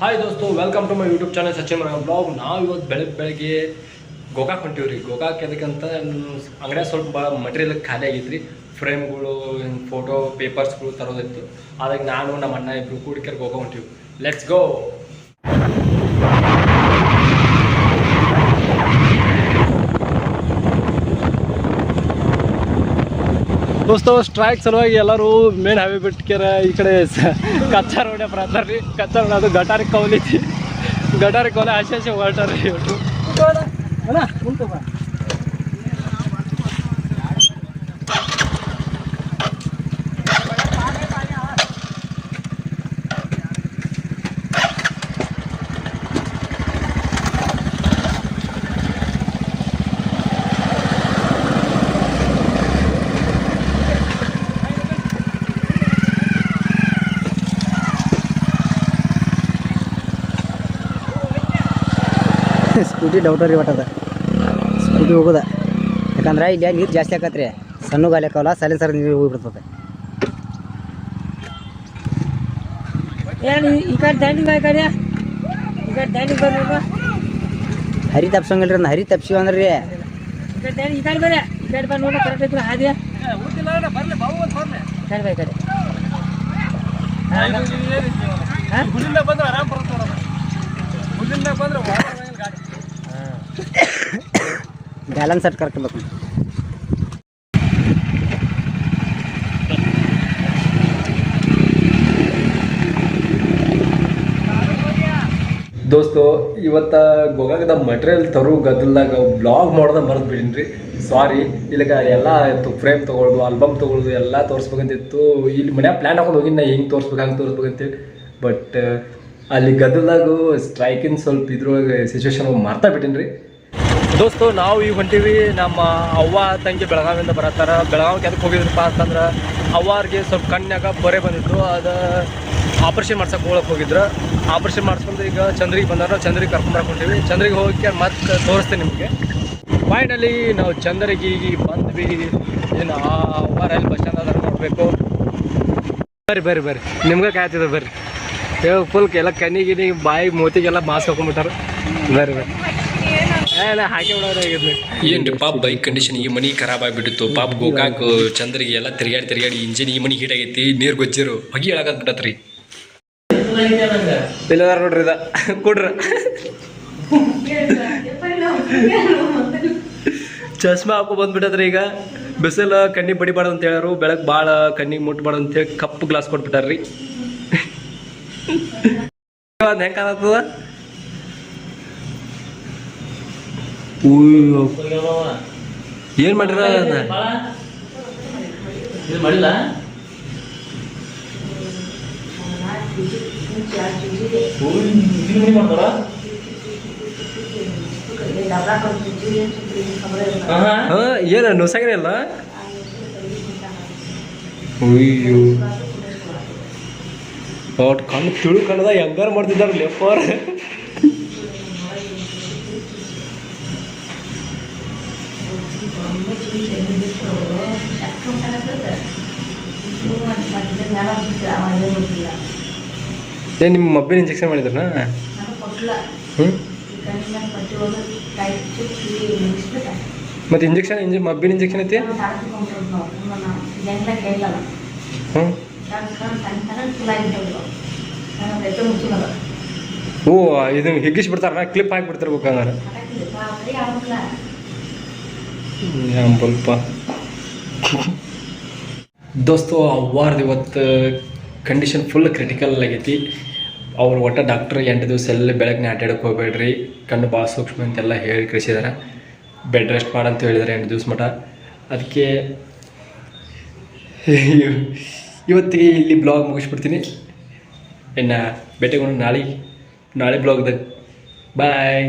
Hi ದೋಸ್ತು welcome to my YouTube channel Sachin ಮರ blog ನಾವು ಇವತ್ತು ಬೆಳಗ್ಗೆ ಬೆಳಗ್ಗೆ ಗೋಕಾಕ್ ಹೊಂಟಿವಿ ರೀ. ಗೋಕಾಕ್ ಎದಕ್ಕಂತ ಅಂಗಡಿಯಾಗ ಸ್ವಲ್ಪ ಭಾಳ ಮಟೀರಿಯಲ್ ಖಾಲಿ ಆಗೈತ್ರಿ. ಫ್ರೇಮ್ಗಳು ಫೋಟೋ ಪೇಪರ್ಸ್ಗಳು ತರೋದಿತ್ತು. ಅದಕ್ಕೆ ನಾನು ನಮ್ಮ ಅಣ್ಣ ಇಬ್ಬರು ಕೂಡಿಕೆ ಗೋಕಾಕ್ ಹೊಂಟಿವಿ. ಲೆಟ್ಸ್ ಗೋ ದೋಸ್ತ ಸ್ಟ್ರೈಕ್ ಸಲುವಾಗಿ ಎಲ್ಲರೂ ಮೇನ್ ಹೈವೇ ಬಿಟ್ಕ್ಯಾರ ಈ ಕಡೆ ಕಚ್ಚಾ ರೋಡೆ ಬರ್ತಾರ ರೀ ಕಚ್ಚಾ ರೋಡ್ ಅದು ಗಟಾರಿ ಕೌಲೈತಿ ಗಟಾರಿ ಕೌಲಿ ಆಸೆ ಆಸೆ ಹೊರಟಾರ ರೀ ಇವ್ರು ಸ್ಕೂಟಿ ಡೌಟರಿ ರೀ ಒಟ್ಟದ ಸ್ಕೂಟಿ ಹೋಗೋದ. ಯಾಕಂದ್ರೆ ಇಲ್ಲಿ ನೀರು ಜಾಸ್ತಿ ಆಕತ್ರಿ? ಸಣ್ಣ ಗಾಲಿ ಹಾಕವಲ್ಲ ಸೈಲೆನ್ಸರ್ ನೀರು ಹೋಗಿಬಿಡ್ತದೆ. ಏನು ಈ ಕಡೆ ದಂಡಿಗೆ ಬಾ ಈ ಕಡೆ. ಈ ಕಡೆ ದಂಡಿಗೆ ಬರ್ಬೇಕು ಹರಿ ತಪ್ಸಂಗಿಲ್ರಿ ಅದನ್ನ ಹರಿ ತಪ್ಸಿವ ಅಂದ್ರೆ ಆರಾಮ್ ಬರುತ್ತೆ ದಂಡಿ ಬ್ಯಾಲೆನ್ಸ್ ಸೆಟ್ ಕರ್ಕೋಬೇಕು. ಬೇಕು ದೋಸ್ತು, ಇವತ್ತ ಗೋಗಾಗದ ಮಟೀರಿಯಲ್ ತರು ಗದ್ದಲ್ದಾಗ ಬ್ಲಾಗ್ ಮಾಡೋದ ಮರೆತು ಬಿಡಿನ್ರಿ. ಸಾರಿ ಇಲ್ಲಿಗ ಎಲ್ಲ ಫ್ರೇಮ್ ತೊಗೊಳ್ದು ಆಲ್ಬಮ್ ತೊಗೊಳ್ದು ಎಲ್ಲ ತೋರಿಸ್ಬೇಕಂತಿತ್ತು. ಇಲ್ಲಿ ಮನ್ಯಾಗ ಪ್ಲ್ಯಾನ್ ಹಾಕೊಂಡು ಹೋಗಿ ನಾ, ಹಿಂಗೆ ತೋರಿಸ್ಬೇಕು, ಹಂಗೆ ತೋರಿಸ್ಬೇಕಂತೇಳಿ ಬಟ್ ಅಲ್ಲಿ ಗದ್ದಲ್ದಾಗು ಸ್ಟ್ರೈಕಿನ ಸ್ವಲ್ಪ ಇದ್ರೊಳಗೆ ಸಿಚುವೇಶನ್ ಮರ್ತಾ ಬಿಟ್ಟಿನ್ರಿ. ದೋಸ್ತು, ನಾವು ಈಗ ಹೊಂಟೀವಿ ನಮ್ಮ ಅವ್ವ ತಂಗಿ ಬೆಳಗಾವಿಯಿಂದ ಬರತ್ತಾರ. ಬೆಳಗಾವಿಗೆ ಅದಕ್ಕೆ ಹೋಗಿದ್ರಪ್ಪ ಅಂತಂದ್ರೆ ಅವ್ವಾರಿಗೆ ಸ್ವಲ್ಪ ಕಣ್ಣಾಗ ಬೊರೆ ಬಂದಿತ್ತು. ಅದು ಆಪ್ರೇಷನ್ ಮಾಡ್ಸಕ್ಕೆ ಹೋಗಕ್ಕೆ ಹೋಗಿದ್ರು. ಆಪ್ರೇಷನ್ ಮಾಡಿಸ್ಕೊಂಡು ಈಗ ಚಂದ್ರಿಗೆ ಬಂದಾರ. ಚಂದ್ರಿಗೆ ಕರ್ಕೊಂಬರಕ್ಕೆ ಹೊಂಟೀವಿ. ಚಂದ್ರಿಗೆ ಹೋಗಕ್ಕೆ ಮತ್ತೆ ತೋರಿಸ್ತೀನಿ ನಿಮಗೆ. ಫೈನಲಿ ನಾವು ಚಂದ್ರಿಗೆ ಈಗ ಬಂದ್ವಿ. ಏನು ಆ ಅವ್ವಾರ ಎಲ್ಲಿ ಬಸ್ ಸ್ಟ್ಯಾಂಡ್ ಅದಾರ ನೋಡಬೇಕು. ಬರ್ರಿ ಬರ್ರಿ ಬರ್ರಿ. ನಿಮ್ಗೆ ಕಾಯ್ತಿದೆ ಬರ್ರಿ. ಫುಲ್ ಎಲ್ಲ ಕಣ್ಣಿಗಿನಿ, ಬಾಯಿ, ಮೂತಿಗೆಲ್ಲ ಮಾಸ್ಕ್ ಹಾಕೊಂಡ್ಬಿಟ್ಟಾರ ಬರ್ರಿ ಬರ್ರಿ. ಏನ್ರಿ ಪಾಪ್ ಬೈಕ್ ಕಂಡೀಷನ್ ಈ ಮನಿ ಖರಾಬ್ ಆಗ್ಬಿಟ್ಟಿತ್ತು. ಪಾಪ ಗೋಕಾಕ್ ಚಂದ್ರಿಗೆ ಎಲ್ಲ ತಿರ್ಗಾಡಿ ತಿರ್ಗಾಡಿ ಇಂಜಿನ್ ಈ ಮನಿ ಹೀಟ್ ಆಗೈತಿ ನೀರ್ ಗೊಜ್ಜಿರು ಹೊಗಿ ಹೇಳಕತ್ ಬಿಟ್ಟತ್ರಿ ಇಲ್ಲದಾರ ನೋಡ್ರಿ ಇದ. ಕೊಡ್ರ. ಚಶ್ಮಾ ಹಾಕೋ ಬಂದ್ಬಿಟ್ಟದ್ರಿ ಈಗ. ಬಿಸಿಲು ಕಣ್ಣಿಗೆ ಬಡಿಬಾರ್ದು ಅಂತ ಹೇಳಾರು ಬೆಳಗ್ಗೆ ಭಾಳ ಕಣ್ಣಿಗೆ ಮುಟ್ಬಾರ್ದು ಅಂತೇಳಿ ಕಪ್ಪು ಗ್ಲಾಸ್ ಕೊಟ್ಬಿಟ್ಟಾರ್ರಿ. ಅದು ಹೆಂಗ್ ಕಾಣತ್ತದ ಏನ್ ಮಾಡಿರ ಮಾಡಿಲ್ಲ? ಹಾ ಏನ ನುಸಾಗ್ರಿ ಅಲ್ಲ ಅಯ್ಯೋ ಒಟ್ಟು ಕಣ್ಣು ತಿಳು ಕಣ್ಣದ ಹೆಂಗಾರ ಮಾಡ್ತಿದ್ದಾರ ಲೆಪ್ಪರ್ ಏ ನಿಮ್ಮ ಮಬ್ಬಿನ ಇಂಜೆಕ್ಷನ್ ಮಾಡಿದ್ರನ? ಹ್ಞೂ ಮತ್ತೆ ಇಂಜೆಕ್ಷನ್ ಇಂಜೆ ಮಬ್ಬಿನ ಇಂಜೆಕ್ಷನ್ ಐತಿ? ಹ್ಞೂ ಓ ಇದು ಹಿಗ್ಗಿಸ್ಬಿಡ್ತಾರ ಕ್ಲಿಪ್ ಹಾಕಿ ಬಿಡ್ತಿರ್ಬೇಕು ಹಂಗಾರೆ ಸ್ವಲ್ಪ. ದೋಸ್ತು ವಾರದ ಇವತ್ತು ಕಂಡೀಷನ್ ಫುಲ್ ಕ್ರಿಟಿಕಲ್ ಆಗೈತಿ. ಅವ್ರು ಒಟ್ಟು ಡಾಕ್ಟ್ರ್ ಎಂಟು ದಿವಸ ಎಲ್ಲ ಬೆಳಗ್ಗೆ ಅಡ್ಡಾಡಕ್ಕೆ ಹೋಗ್ಬೇಡ್ರಿ. ಕಣ್ಣು ಭಾಳ ಸೂಕ್ಷ್ಮ ಅಂತೆಲ್ಲ ಹೇಳಿ ಕಳಿಸಿದಾರೆ. ಬೆಡ್ ರೆಸ್ಟ್ ಮಾಡಂತ ಹೇಳಿದಾರೆ ಎಂಟು ದಿವ್ಸ ಮಟ. ಅದಕ್ಕೆ ಇವತ್ತಿಗೆ ಇಲ್ಲಿ ಬ್ಲಾಗ್ ಮುಗಿಸ್ಬಿಡ್ತೀನಿ. ಇನ್ನು ಭೇಟಿಗೊಂಡು ನಾಳೆ ನಾಳೆ ಬ್ಲಾಗ್ದಾಗ ಬಾಯ್